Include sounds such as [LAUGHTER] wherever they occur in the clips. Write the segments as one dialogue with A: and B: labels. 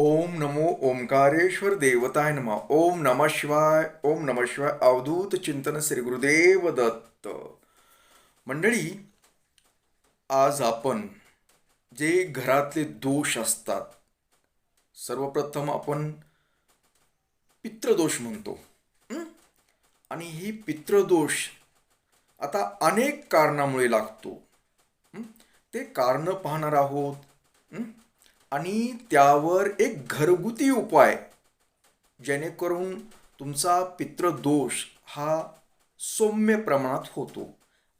A: ओम नमो ओंकारेश्वर देवताय नमा। ओम नम शिवाय ओम नम शिवाय अवधूत चिंतन श्री गुरुदेव दत्त। मंडळी आज आपण जे घरातले दोष असतात सर्वप्रथम आपण पितृदोष म्हणतो आणि ही पितृदोष आता अनेक कारणामुळे लागतो ते कारण पाहणार आहोत आणि त्यावर एक घरगुती उपाय जेणेकरून तुमचा पितृदोष हा सौम्य प्रमाणात होतो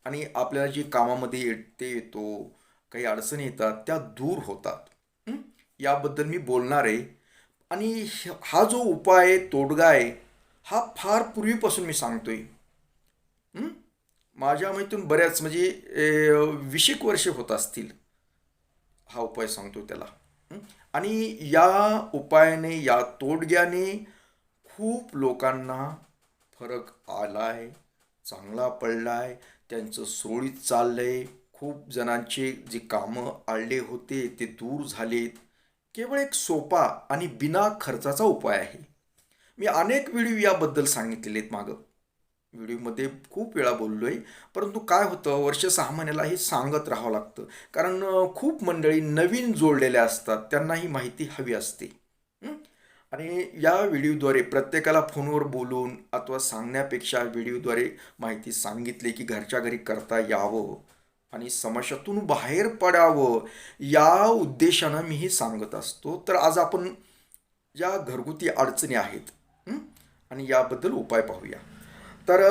A: आणि आपल्याला जी कामामध्ये येते येतो काही अडचणी येतात त्या दूर होतात. याबद्दल मी बोलणार आहे. आणि हा जो उपाय आहे, तोडगा आहे हा फार पूर्वीपासून मी सांगतो आहे माझ्या माहितीतून बऱ्याच म्हणजे ए, वीसेक वर्षे होत असतील. हा उपाय सांगतो त्याला. आणि या उपायाने या तोडग्याने खूप लोकांना फरक आलाय चांगला पडलाय त्यांचं सोळीत चाललं आहे खूप जणांचे जे कामं आळले होते ते दूर झालेत. केवळ एक सोपा आणि बिना खर्चाचा उपाय आहे. मी अनेक व्हिडिओ याबद्दल सांगितलेले आहेत मागं. व्हिडिओमध्ये खूप वेळा बोललो आहे परंतु काय होतं वर्ष सहा महिन्याला हे सांगत राहावं लागतं. कारण खूप मंडळी नवीन जोडलेल्या असतात त्यांना ही माहिती हवी असते. आणि या व्हिडिओद्वारे प्रत्येकाला फोनवर बोलून अथवा सांगण्यापेक्षा व्हिडिओद्वारे माहिती सांगितली की घरच्या घरी करता यावं आणि समस्यातून बाहेर पडावं या उद्देशानं मी हे सांगत असतो. तर आज आपण ज्या घरगुती अडचणी आहेत. आणि याबद्दल उपाय पाहूया. तर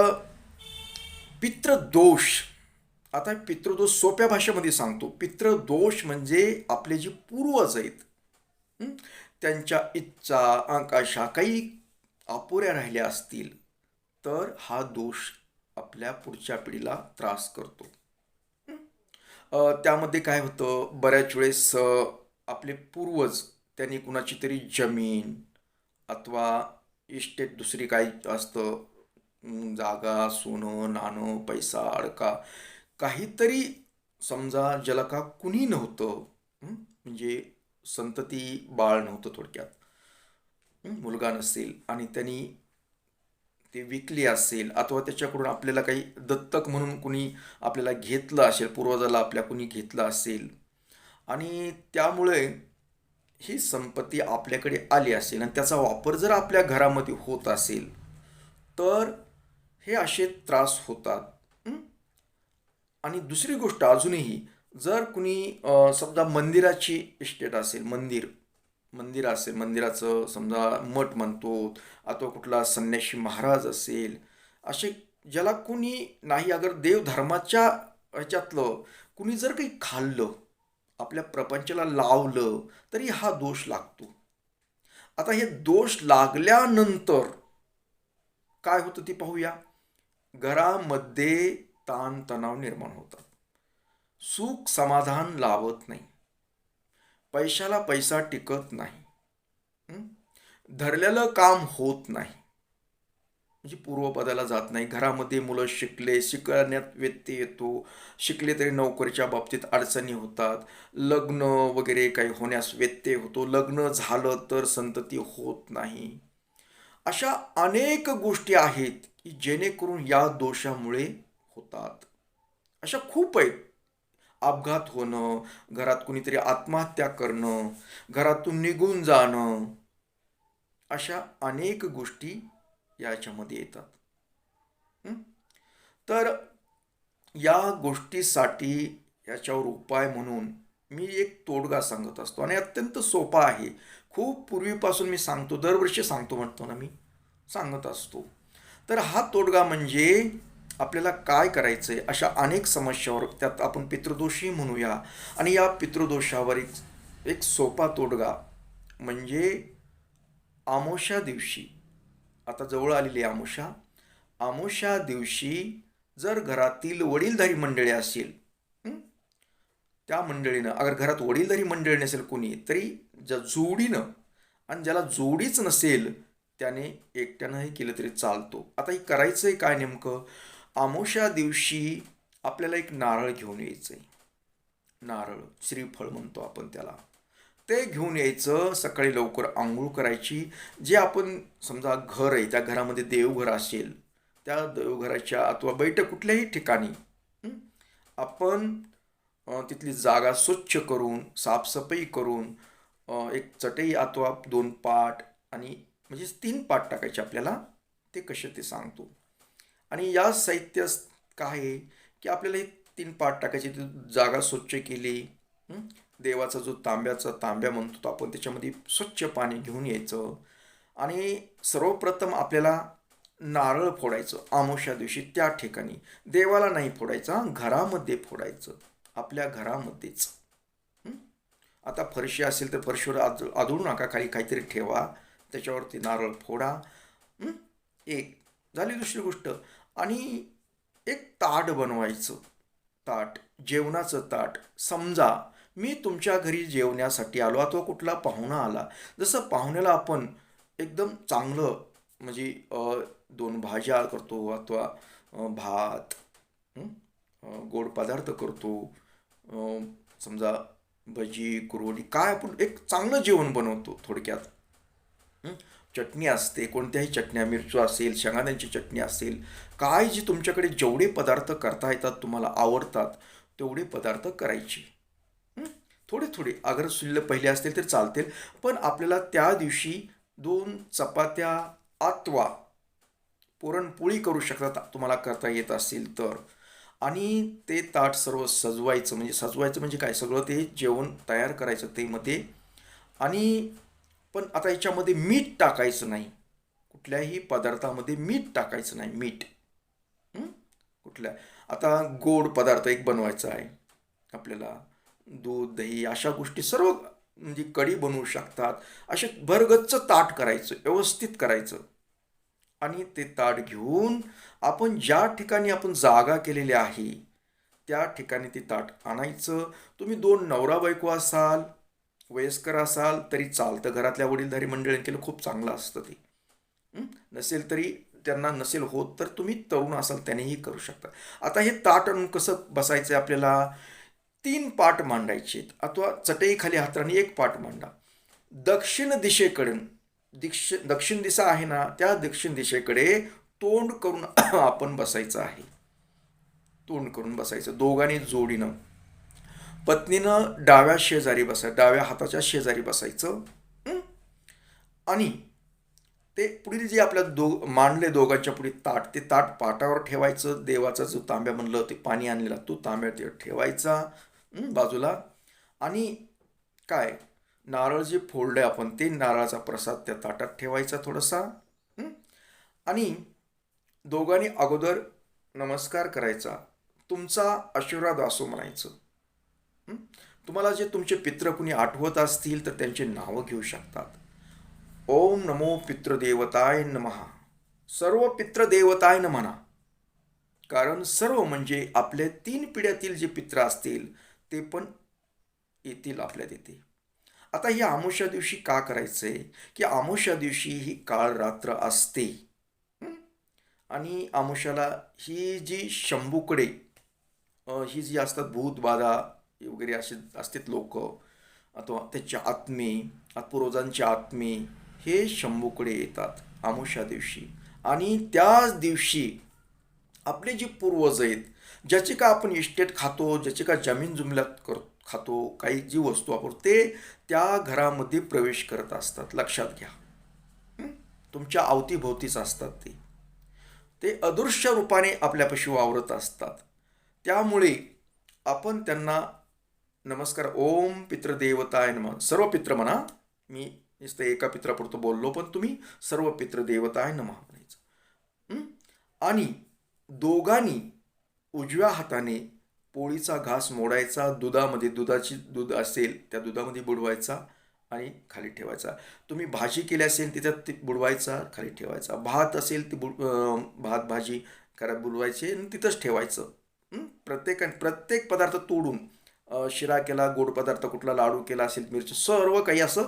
A: पितृदोष. आता पितृदोष सोप्या भाषेमध्ये सांगतो. पितृदोष म्हणजे आपले जे पूर्वज आहेत. त्यांच्या इच्छा आकांक्षा काही अपुऱ्या राहिल्या असतील तर हा दोष आपल्या पुढच्या पिढीला त्रास करतो. त्यामध्ये काय होतं? बऱ्याच वेळेस आपले पूर्वज त्यांनी कुणाची तरी जमीन अथवा इस्टेट दुसरी काही असतं जागा सोनं नाणं पैसा अडका काहीतरी समजा ज्याला का कुणी नव्हतं म्हणजे संतती बाळ नव्हतं थोडक्यात. मुलगा नसेल आणि त्यांनी ते विकली असेल अथवा त्याच्याकडून आपल्याला काही दत्तक म्हणून कुणी आपल्याला घेतलं असेल पूर्वजाला आपल्या कुणी घेतलं असेल. आणि त्यामुळे ही संपत्ती आपल्याकडे आली असेल आणि त्याचा वापर जर आपल्या घरामध्ये होत असेल तर हे असे त्रास होतात. आणि दुसरी गोष्ट अजूनही जर कुणी समजा मंदिराची इस्टेट असेल मंदिर मंदिर असेल मंदिराचं समजा मठ म्हणतो अथवा कुठला संन्याशी महाराज असेल असे ज्याला कुणी नाही अगर देवधर्माच्या ह्याच्यातलं कुणी जर काही खाल्लं आपल्या प्रपंचाला लावलं तरी हा दोष लागतो. आता हे दोष लागल्यानंतर काय होतं ते पाहूया. घरामध्ये ताणतणाव निर्माण होतात. सुख समाधान लावत नाही. पैशाला पैसा टिकत नाही. धरलेलं काम होत नाही. म्हणजे पूर्वपदाला जात नाही. घरामध्ये मुलं शिकले शिकण्यात व्यत्यय येतो. शिकले तरी नोकरीच्या बाबतीत अडचणी होतात. लग्न वगैरे काही होण्यास व्यत्यय होतो. लग्न झालं तर संतती होत नाही. अशा अनेक गोष्टी आहेत. की जेणेकरून या दोषामुळे होतात. अशा खूप आहेत. अपघात होणं घरात कुणीतरी आत्महत्या करणं घरातून निघून जाणं अशा अनेक गोष्टी याच्यामध्ये येतात. तर या गोष्टीसाठी याच्यावर उपाय म्हणून मी एक तोडगा सांगत असतो आणि अत्यंत सोपा आहे. खूप पूर्वीपासून मी सांगतो दरवर्षी सांगतो म्हणतो ना मी सांगत असतो. तर हा तोडगा म्हणजे आपल्याला काय करायचं आहे अशा अनेक समस्यावर त्यात आपण पितृदोषी म्हणूया. आणि या पितृदोषावर एक एक सोपा तोडगा म्हणजे आमोशा दिवशी. आता जवळ आलेली आहे आमोशा. आमोशा दिवशी जर घरातील वडीलधारी मंडळी असेल त्या मंडळीनं अगर घरात वडीलधारी मंडळी नसेल कोणी तरी ज्या जोडीनं आणि ज्याला जोडीच नसेल त्याने एकट्यानंही केलं तरी चालतो. आता हे करायचं आहे काय नेमकं? आमोशा दिवशी आपल्याला एक नारळ घेऊन यायचं आहे नारळ श्रीफळ म्हणतो आपण त्याला. ते घेऊन यायचं सकाळी लवकर आंघोळ करायची. जे आपण समजा घर आहे त्या घरामध्ये देवघर असेल त्या देवघराच्या अथवा बैठक कुठल्याही ठिकाणी आपण तिथली जागा स्वच्छ करून साफसफाई करून एक चटई अथवा दोन पाट आणि म्हणजे तीन पाठ टाकायचे आपल्याला ते कसे ते सांगतो. आणि या साहित्य काय आहे की आपल्याला हे तीन पाठ टाकायची ती जागा स्वच्छ केली देवाचा जो तांब्याचा तांब्या म्हणतो तो आपण त्याच्यामध्ये स्वच्छ पाणी घेऊन यायचं. आणि सर्वप्रथम आपल्याला नारळ फोडायचं आमोशा दिवशी त्या ठिकाणी. देवाला नाही फोडायचा घरामध्ये फोडायचं आपल्या घरामध्येच. आता फरशी असेल तर फरशीवर आज आदळू नका खाली काहीतरी ठेवा. त्याच्यावरती नारळ फोडा. एक. झाली दुसरी गोष्ट. आणि एक ताट बनवायचं. ताट. जेवणाचं ताट. समजा मी तुमच्या घरी जेवण्यासाठी आलो अथवा कुठला पाहुणा आला. जसं पाहुण्याला आपण एकदम चांगलं म्हणजे दोन भाज्या करतो अथवा भात गोड पदार्थ करतो. समजा भजी कुरवडी काय आपण एक चांगलं जेवण बनवतो थोडक्यात. चटणी असते कोणत्याही चटण्या मिरचू असेल शेंगाद्यांची चटणी असेल काय जे तुमच्याकडे जेवढे पदार्थ करता येतात तुम्हाला आवडतात तेवढे पदार्थ करायचे. थोडे थोडे. अगर शिल्लक पहिले असतील तर चालतील. पण आपल्याला त्या दिवशी दोन चपात्या अथवा पुरणपोळी करू शकतात तुम्हाला करता येत असेल तर. आणि ते ताट सर्व सजवायचं म्हणजे सजवायचं म्हणजे काय? सगळं ते जेवण तयार करायचं ते मध्ये आणि पण आता याच्यामध्ये मीठ टाकायचं नाही. कुठल्याही पदार्थामध्ये मीठ टाकायचं नाही मीठ. कुठल्या? आता गोड पदार्थ एक बनवायचा आहे आपल्याला. दूध दही अशा गोष्टी सर्व म्हणजे कढी बनवू शकतात. असे भरगच्च ताट करायचं व्यवस्थित करायचं. आणि ते ताट घेऊन आपण ज्या ठिकाणी आपण जागा केलेली आहे त्या ठिकाणी ते ताट आणायचं. तुम्ही दोन नवरा बायको असाल वयस्कर असाल तरी चालतं. घरातल्या वडीलधारी मंडळींकेलं खूप चांगलं असतं ते. नसेल तरी त्यांना नसेल होत तर तुम्ही तरुण असाल त्यानेही करू शकता. आता हे ताट आणून कसं बसायचं आहे आपल्याला? तीन पाट मांडायचे अथवा चटईखाली हाताने एक पाट मांडा. दक्षिण दिशेकडून दिक्ष दक्षिण दिशा आहे ना त्या दक्षिण दिशेकडे तोंड करून [COUGHS] आपण बसायचं आहे. तोंड करून बसायचं. दोघांनी जोडीनं. पत्नीनं डाव्या शेजारी बसाय डाव्या हाताच्या शेजारी बसायचं आणि ते पुढील जे आपल्या दो मांडले दोघांच्या पुढे ताट ते ताट पाटावर ठेवायचं देवाचा जो तांब्या म्हणलं ते पाणी आणलेला तो तांब्या ते ठेवायचा बाजूला. आणि काय? नारळ जे फोडलं आपण ते नारळाचा प्रसाद त्या ताटात ठेवायचा थोडासा आणि दोघांनी अगोदर नमस्कार करायचा. तुमचा आशीर्वाद असो म्हणायचं. तुम्हाला जे तुमचे पित्र कुणी आठवत असतील तर त्यांचे नावं घेऊ शकतात. ओम नमो पितृदेवताय नमहा सर्व पितृदेवताय म्हणा कारण सर्व म्हणजे आपल्या तीन पिढ्यातील जे पित्र असतील ते पण येतील आपल्या तिथे आता ही आमोशा दिवशी का करायचंय? की आमोशा दिवशी ही काळ रात्र असते. आणि आमोशाला ही जी शंभूकडे ही जी असतात भूतबाधा वगैरे असे असतात लोक. अथवा त्याचे आत्मे पूर्वजांचे आत्मे हे शंभूकडे येतात आमुष्या दिवशी. आणि त्याच दिवशी आपले जे पूर्वज आहेत ज्याची का आपण इस्टेट खातो ज्याची का जमीन जुमल्यात कर खातो काही जी वस्तू वापरतो ते त्या घरामध्ये प्रवेश करत असतात. लक्षात घ्या. तुमच्या अवतीभोवतीच असतात ते. ते अदृश्य रूपाने आपल्यापाशी वावरत असतात. त्यामुळे आपण त्यांना नमस्कार ओम पितृदेवताय नम. सर्व पित्र म्हणा मी नुसतं एका पित्रापुरतं बोललो पण तुम्ही सर्व पितृदेवताय नम म्हणायचं. आणि दोघांनी उजव्या हाताने पोळीचा घास मोडायचा दुधामध्ये दुधाची दूध असेल त्या दुधामध्ये बुडवायचा आणि खाली ठेवायचा. तुम्ही भाजी केली असेल त्याच्यात ती बुडवायचा खाली ठेवायचा. भात असेल ती बुड भात भाजी करा बुडवायची आणि तिथंच ठेवायचं. प्रत्येकाने प्रत्येक पदार्थ तोडून शिरा केला गोड पदार्थ कुठला लाडू केला असेल मिरची सर्व काही असं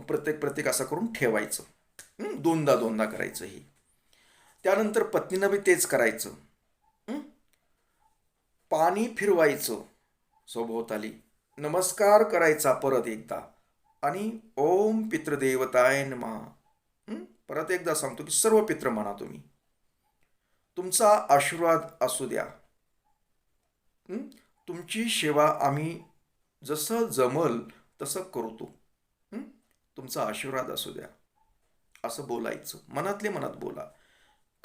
A: प्रत्येक प्रत्येक असं करून ठेवायचं. दोनदा दोनदा करायचं हे. त्यानंतर पत्नीनं बी तेच करायचं. पाणी फिरवायचं. सभोवताली. नमस्कार करायचा परत एकदा. आणि ओम पितृदेवताय नमा. परत एकदा सांगतो की सर्व पित्र म्हणा तुम्ही. तुमचा आशीर्वाद असू द्या. तुमची सेवा आम्ही जसं जमल तसं करतो. तुमचा आशीर्वाद असू द्या. असं बोलायचं. मनातले मनात बोला.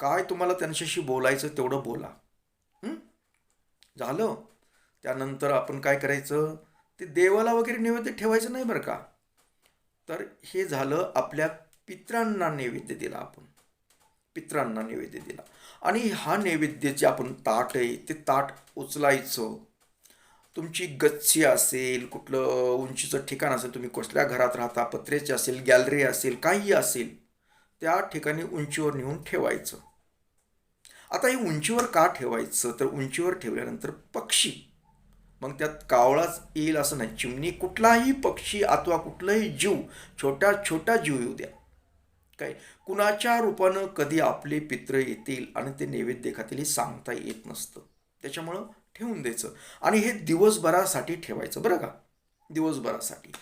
A: काय तुम्हाला त्यांच्याशी बोलायचं तेवढं बोला. झालं. त्यानंतर आपण काय करायचं? ते देवाला वगैरे नैवेद्य ठेवायचं नाही बरं का? तर हे झालं आपल्या पित्रांना नैवेद्य दिला आपण. पित्रांना नैवेद्य दिला. आणि हा नैवेद्य जे आपण ताट आहे ते ताट उचलायचं. तुमची गच्ची असेल कुठलं उंचीचं ठिकाण असेल तुम्ही कसल्या घरात राहता पत्रेची असेल गॅलरी असेल काही असेल त्या ठिकाणी उंचीवर नेऊन ठेवायचं. आता हे उंचीवर का ठेवायचं? तर उंचीवर ठेवल्यानंतर पक्षी. मग त्यात कावळाच येईल असं नाही. चिमणी कुठलाही पक्षी अथवा कुठलाही जीव छोटा छोटा जीव येऊ द्या. काय? कुणाच्या रूपानं कधी आपले पित्र येतील आणि ते नैवेद्य खातील हे सांगता येत नसतं. त्याच्यामुळं ठेवून द्यायचं. आणि हे दिवसभरासाठी ठेवायचं बरं का? दिवसभरासाठी.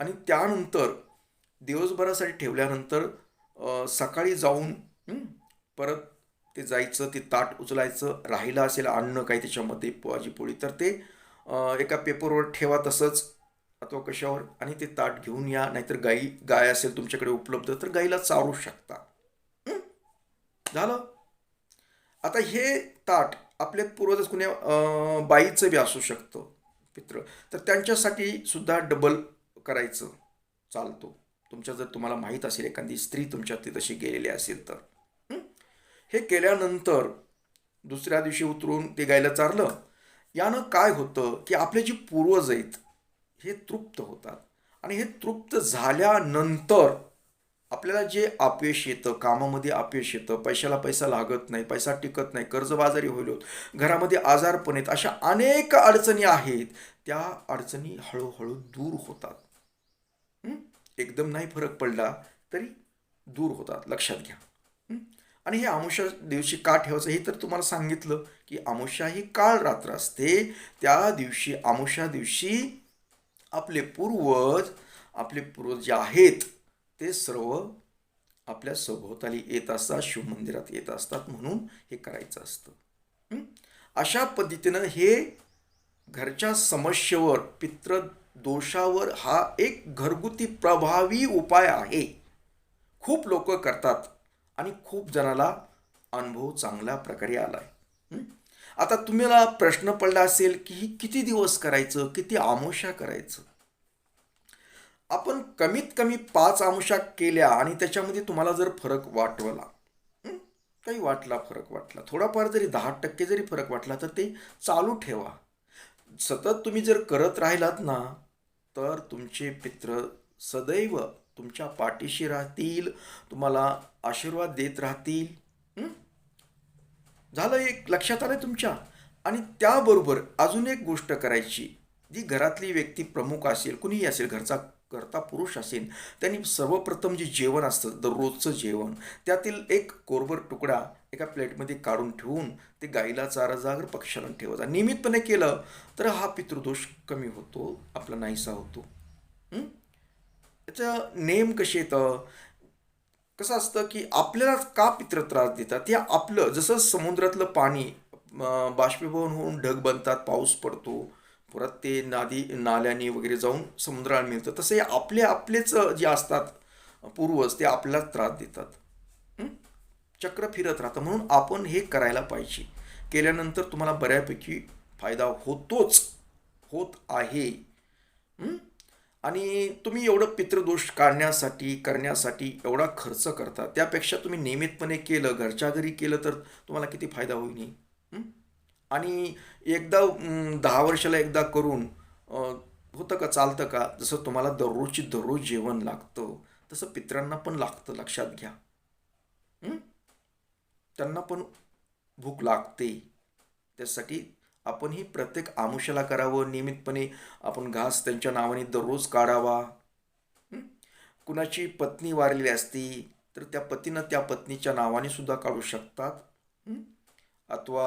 A: आणि त्यानंतर दिवसभरासाठी ठेवल्यानंतर सकाळी जाऊन परत ते जायचं ते ताट उचलायचं राहिलं असेल अन्न काही त्याच्यामध्ये पोहाची पोळी तर ते एका पेपरवर ठेवा तसंच अथवा कशावर आणि ते ताट घेऊन या. नाहीतर गाई गाय असेल तुमच्याकडे उपलब्ध तर गाईला चारू शकता. झालं? आता हे ताट आपल्या पूर्वजच कुण्या बाईचं बी असू शकतं पित्र तर त्यांच्यासाठी सुद्धा डबल करायचं चालतो. तुमच्या जर तुम्हाला माहीत असेल एखादी स्त्री तुमच्या ती तशी गेलेली असेल तर. हे केल्यानंतर दुसऱ्या दिवशी उतरून ते गायला चारलं. यानं काय होतं की आपले जे पूर्वज आहेत हे तृप्त होतात. आणि हे तृप्त झाल्यानंतर आपल्याला जे अपयश येतं कामामध्ये अपयश येतं पैशाला पैसा लागत नाही पैसा टिकत नाही कर्जबाजारी होईल. घरामध्ये आजारपण आहेत अशा अनेक अडचणी आहेत. त्या अडचणी हळूहळू दूर होतात. एकदम नाही फरक पडला तरी दूर होतात. लक्षात घ्या. आणि हे आमुष्या दिवशी का ठेवायचं हे तर तुम्हाला सांगितलं की अमुष्या ही काळ रात्र असते. त्या दिवशी आमुष्या दिवशी आपले पूर्वज आपले पूर्वज जे आहेत ते सर्व आपल्या सभोवताली येत असतात शिवमंदिरात येत असतात म्हणून हे करायचं असतं. अशा पद्धतीनं हे घरच्या समस्येवर पित्र दोषावर हा एक घरगुती प्रभावी उपाय आहे. खूप लोक करतात आणि खूप जणाला अनुभव चांगल्या प्रकारे आलाय. आता तुम्हाला प्रश्न पडला असेल की ही किती दिवस करायचं किती आमोशा करायचं? आपण कमीत कमी पाच अंशा केल्या आणि त्याच्यामध्ये तुम्हाला जर फरक वाटवला काही वाटला फरक वाटला. थोडाफार जरी दहा टक्के जरी फरक वाटला तर ते चालू ठेवा. सतत तुम्ही जर करत राहिलात ना तर तुमचे पित्र सदैव तुमच्या पाठीशी राहतील तुम्हाला आशीर्वाद देत राहतील झालं एक लक्षात आलं तुमच्या? आणि त्याबरोबर अजून एक गोष्ट करायची जी घरातली व्यक्ती प्रमुख असेल कुणीही असेल घरचा करता पुरुष असेल त्यांनी सर्वप्रथम जे जेवण असतं दररोजचं जेवण त्यातील एक कोरभर तुकडा एका प्लेटमध्ये काढून ठेवून ते गाईला चारा जागर पक्ष्याला ठेवायचा. नियमितपणे केलं तर हा पितृदोष कमी होतो आपला नाहीसा होतो. हं? याचं नेम कसे येतं कसं असतं की आपल्याला का पित्र त्रास देतात? ते आपलं जसं समुद्रातलं पाणी बाष्पीभवन होऊन ढग बनतात पाऊस पडतो परत ते नादी नाल्याने वगैरे जाऊन समुद्राला मिळतं. तसे आपले आपलेच जे असतात पूर्वज ते आपल्याला त्रास देतात. चक्र फिरत राहतं. म्हणून आपण हे करायला पाहिजे. केल्यानंतर तुम्हाला बऱ्यापैकी फायदा होतोच. होत आहे. आणि तुम्ही एवढं पितृदोष काढण्यासाठी करण्यासाठी एवढा खर्च करता. त्यापेक्षा तुम्ही नियमितपणे केलं घरच्या घरी केलं तर तुम्हाला किती फायदा होईल आणि एकदा दहा वर्षाला एकदा करून होतं का चालतं का? जसं तुम्हाला दररोजची दररोज जेवण लागतं तसं पित्रांना पण लागतं लक्षात घ्या. त्यांना पण भूक लागते. त्यासाठी आपणही प्रत्येक आमुष्याला करावं नियमितपणे आपण घास त्यांच्या नावाने दररोज काढावा. कुणाची पत्नी वारलेली असती तर त्या पतीनं त्या पत्नीच्या नावाने सुद्धा काढू शकतात. अथवा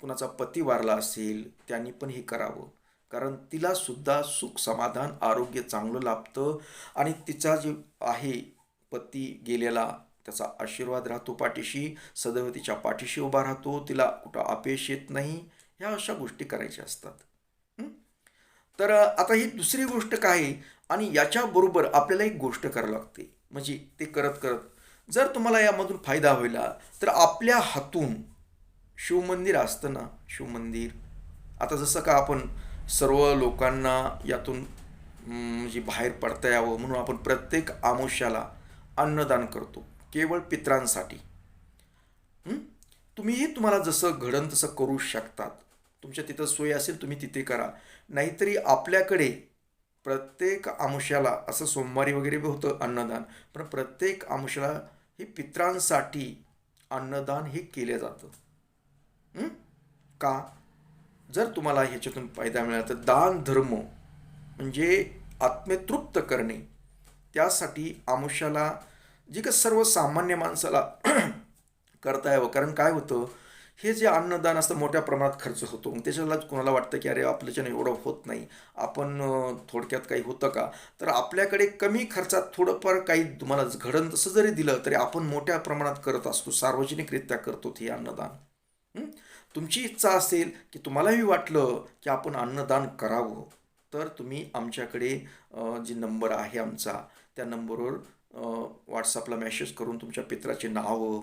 A: कुणाचा पती वारला असेल त्यांनी पण हे करावं. कारण तिला सुद्धा सुख समाधान आरोग्य चांगलं लाभतं आणि तिचा जे आहे पती गेलेला त्याचा आशीर्वाद राहतो पाठीशी सदैव तिच्या पाठीशी उभा राहतो तिला कुठं अपयश येत नाही ह्या अशा गोष्टी करायच्या असतात. तर आता ही दुसरी गोष्ट काय आहे? आणि याच्याबरोबर आपल्याला एक गोष्ट करावी लागते. म्हणजे ते करत करत जर तुम्हाला यामधून फायदा होईला तर आपल्या हातून शिवमंदिर असतं ना शिवमंदिर. आता जसं का आपण सर्व लोकांना यातून म्हणजे बाहेर पडता यावं म्हणून आपण प्रत्येक आमुष्याला अन्नदान करतो केवळ पित्रांसाठी. तुम्हीही तुम्हाला जसं घडन तसं करू शकतात. तुमच्या तिथं सोय असेल तुम्ही तिथे करा. नाहीतरी आपल्याकडे प्रत्येक आमुष्याला असं सोमवारी वगैरे होतं अन्नदान पण प्रत्येक आमुष्याला हे पित्रांसाठी अन्नदान हे केलं जातं. का? जर तुम्हाला ह्याच्यातून फायदा मिळाला तर दान धर्म म्हणजे आत्मतृप्त करणे. त्यासाठी आमुष्याला जी का सर्वसामान्य माणसाला [CLEARS THROAT] करता यावं. कारण काय होतं? हे जे अन्नदान असतं मोठ्या प्रमाणात खर्च होतो. मग त्याच्याला कोणाला वाटतं की अरे आपल्याच्यानं एवढं होत नाही. आपण थोडक्यात काही होतं का? तर आपल्याकडे कमी खर्चात थोडंफार काही तुम्हाला घडण तसं जरी दिलं तरी आपण मोठ्या प्रमाणात करत असतो. सार्वजनिकरित्या करतो हे अन्नदान. तुमची इच्छा असेल की तुम्हालाही वाटलं की आपण अन्नदान करावं तर तुम्ही आमच्याकडे जी जे नंबर आहे आमचा त्या नंबरवर व्हॉट्सअपला मेसेज करून तुमच्या पित्राचे नावं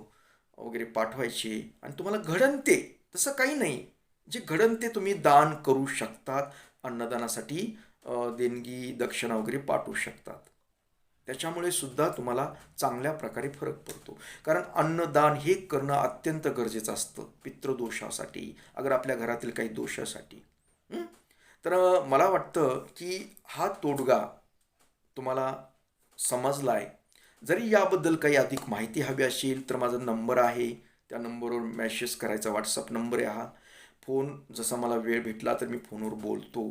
A: वगैरे पाठवायचे आणि तुम्हाला घडण ते तसं काही नाही. जे घडण ते तुम्ही दान करू शकतात अन्नदानासाठी देणगी दक्षिणा वगैरे पाठवू शकतात. त्याच्यामुळे सुद्धा तुम्हाला चांगल्या प्रकारे फरक पडतो. कारण अन्नदान हे करणं अत्यंत गरजेचं असतं पितृदोषासाठी अगर आपल्या घरातील काही दोषासाठी. तर मला वाटतं की हा तोडगा तुम्हाला समजला आहे जरी याबद्दल काही अधिक माहिती हवी असेल तर माझा नंबर आहे. त्या नंबरवर मॅसेज करायचा व्हॉट्सअप नंबर आहे हा. फोन जसा मला वेळ भेटला तर मी फोनवर बोलतो.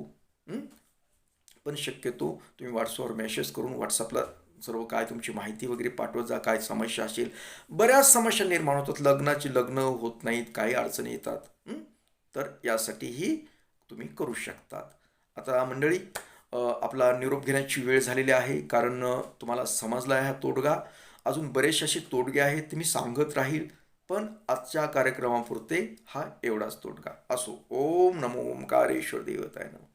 A: पण शक्यतो तुम्ही व्हॉट्सअपवर मेसेज करून व्हॉट्सअपला सर्व काय तुमची माहिती वगैरे पाठवत जा काय समस्या असेल. बऱ्याच समस्या निर्माण होतात. लग्नाची लग्न होत नाहीत काही अडचणी येतात. तर यासाठीही तुम्ही करू शकतात. आता मंडळी आपला निरोप घेण्याची वेळ झालेली आहे कारण तुम्हाला समजला आहे हा तोडगा. अजून बरेचसे असे तोडगे आहेत ते मी सांगत राहील. पण आजच्या कार्यक्रमापुरते हा एवढाच तोडगा. असो. ओम नमो ओंकारेश्वर देवताय नमो.